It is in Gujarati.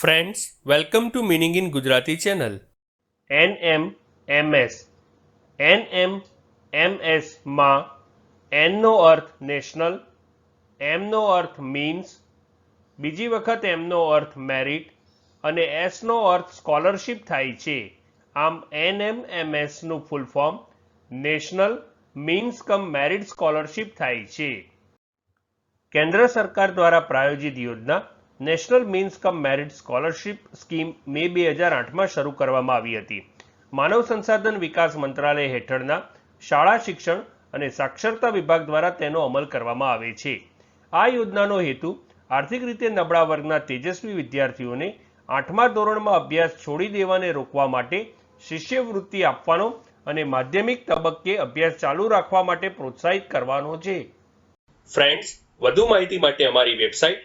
Friends welcome to meaning in Gujarati channel N M M S N M M એસમાં એનનો અર્થ નેશનલ એમનો અર્થ મીન્સ બીજી વખત એમનો અર્થ મેરિટ અને એસનો અર્થ સ્કોલરશિપ થાય છે. આમ N M M એસનું full form national means cum merit scholarship થાય છે. કેન્દ્ર સરકાર દ્વારા પ્રાયોજિત યોજના national means cum merit scholarship scheme મે બે હજાર આઠમાં શરૂ કરવામાં આવી હતી. માનવ સંસાધન વિકાસ મંત્રાલય હેઠળના શાળા શિક્ષણ અને સાક્ષરતા વિભાગ દ્વારા તેનો અમલ કરવામાં આવે છે. આ યોજનાનો હેતુ આર્થિક રીતે નબળા વર્ગના તેજસ્વી વિદ્યાર્થીઓને આઠમા ધોરણમાં અભ્યાસ છોડી દેવાને રોકવા માટે શિષ્યવૃત્તિ આપવાનો અને માધ્યમિક તબક્કે અભ્યાસ ચાલુ રાખવા માટે પ્રોત્સાહિત કરવાનો છે. ફ્રેન્ડ્સ વધુ માહિતી માટે અમારી website